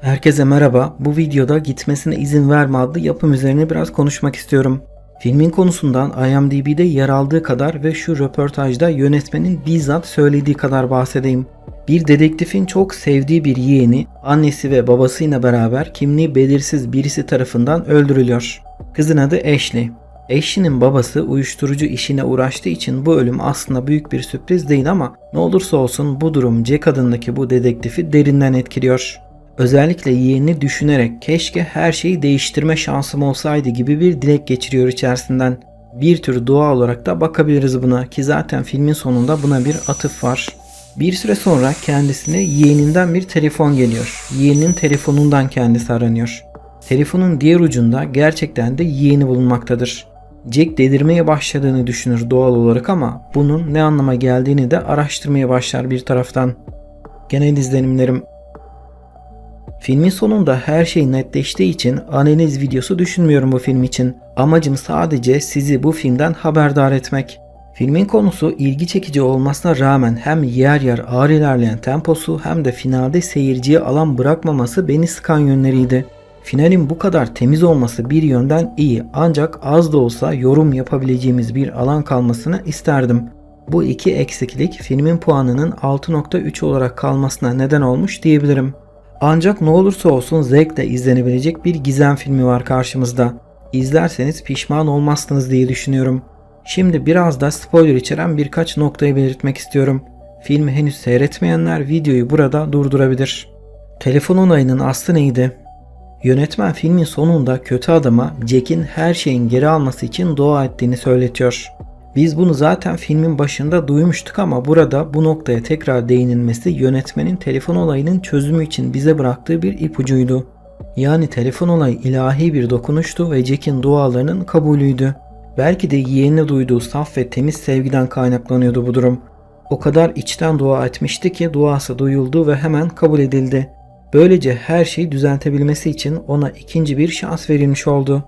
Herkese merhaba. Bu videoda gitmesine izin verme adlı yapım üzerine biraz konuşmak istiyorum. Filmin konusundan IMDb'de yer aldığı kadar ve şu röportajda yönetmenin bizzat söylediği kadar bahsedeyim. Bir dedektifin çok sevdiği bir yeğeni, annesi ve babasıyla beraber kimliği belirsiz birisi tarafından öldürülüyor. Kızın adı Ashley. Ashley'nin babası uyuşturucu işine uğraştığı için bu ölüm aslında büyük bir sürpriz değil ama ne olursa olsun bu durum Jack adındaki bu dedektifi derinden etkiliyor. Özellikle yeğenini düşünerek keşke her şeyi değiştirme şansım olsaydı gibi bir dilek geçiriyor içerisinden. Bir tür dua olarak da bakabiliriz buna ki zaten filmin sonunda buna bir atıf var. Bir süre sonra kendisine yeğeninden bir telefon geliyor. Yeğeninin telefonundan kendisi aranıyor. Telefonun diğer ucunda gerçekten de yeğeni bulunmaktadır. Jack delirmeye başladığını düşünür doğal olarak ama bunun ne anlama geldiğini de araştırmaya başlar bir taraftan. Genel izlenimlerim Filmin sonunda her şey netleştiği için analiz videosu düşünmüyorum bu film için. Amacım sadece sizi bu filmden haberdar etmek. Filmin konusu ilgi çekici olmasına rağmen hem yer yer ağır ilerleyen temposu hem de finalde seyirciye alan bırakmaması beni sıkan yönleriydi. Finalin bu kadar temiz olması bir yönden iyi ancak az da olsa yorum yapabileceğimiz bir alan kalmasını isterdim. Bu iki eksiklik filmin puanının 6.3 olarak kalmasına neden olmuş diyebilirim. Ancak ne olursa olsun zevkle izlenebilecek bir gizem filmi var karşımızda. İzlerseniz pişman olmazsınız diye düşünüyorum. Şimdi biraz da spoiler içeren birkaç noktayı belirtmek istiyorum. Filmi henüz seyretmeyenler videoyu burada durdurabilir. Telefon olayının aslı neydi? Yönetmen filmin sonunda kötü adama Jack'in her şeyin geri alması için dua ettiğini söyletiyor. Biz bunu zaten filmin başında duymuştuk ama burada bu noktaya tekrar değinilmesi yönetmenin telefon olayının çözümü için bize bıraktığı bir ipucuydu. Yani telefon olayı ilahi bir dokunuştu ve Jack'in dualarının kabulüydü. Belki de yeğenine duyduğu saf ve temiz sevgiden kaynaklanıyordu bu durum. O kadar içten dua etmişti ki duası duyuldu ve hemen kabul edildi. Böylece her şeyi düzeltebilmesi için ona ikinci bir şans verilmiş oldu.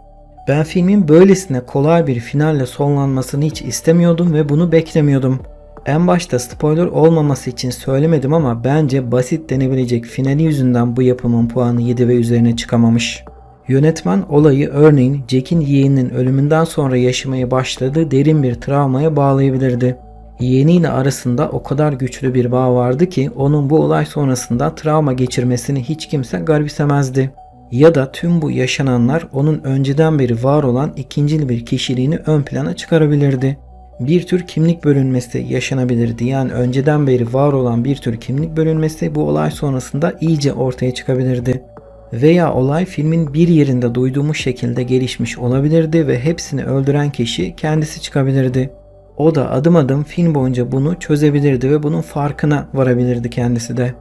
Ben filmin böylesine kolay bir finalle sonlanmasını hiç istemiyordum ve bunu beklemiyordum. En başta spoiler olmaması için söylemedim ama bence basit denebilecek finali yüzünden bu yapımın puanı 7 ve üzerine çıkamamış. Yönetmen olayı örneğin Jack'in yeğeninin ölümünden sonra yaşamaya başladığı derin bir travmaya bağlayabilirdi. Yeğeniyle arasında o kadar güçlü bir bağ vardı ki onun bu olay sonrasında travma geçirmesini hiç kimse garipsemezdi. Ya da tüm bu yaşananlar onun önceden beri var olan ikincil bir kişiliğini ön plana çıkarabilirdi. Bir tür kimlik bölünmesi yaşanabilirdi. Yani önceden beri var olan bir tür kimlik bölünmesi bu olay sonrasında iyice ortaya çıkabilirdi. Veya olay filmin bir yerinde duyduğumuz şekilde gelişmiş olabilirdi ve hepsini öldüren kişi kendisi çıkabilirdi. O da adım adım film boyunca bunu çözebilirdi ve bunun farkına varabilirdi kendisi de.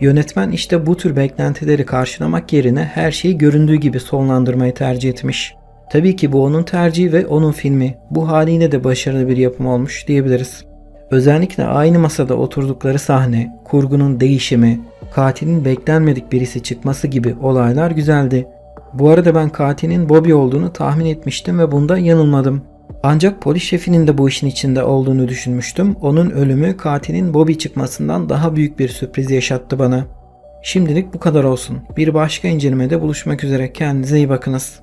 Yönetmen işte bu tür beklentileri karşılamak yerine her şeyi göründüğü gibi sonlandırmayı tercih etmiş. Tabii ki bu onun tercihi ve onun filmi. Bu haliyle de başarılı bir yapım olmuş diyebiliriz. Özellikle aynı masada oturdukları sahne, kurgunun değişimi, katilin beklenmedik birisi çıkması gibi olaylar güzeldi. Bu arada ben katilin Bobby olduğunu tahmin etmiştim ve bunda yanılmadım. Ancak polis şefinin de bu işin içinde olduğunu düşünmüştüm. Onun ölümü katilin Bobby çıkmasından daha büyük bir sürpriz yaşattı bana. Şimdilik bu kadar olsun. Bir başka incelemede buluşmak üzere. Kendinize iyi bakınız.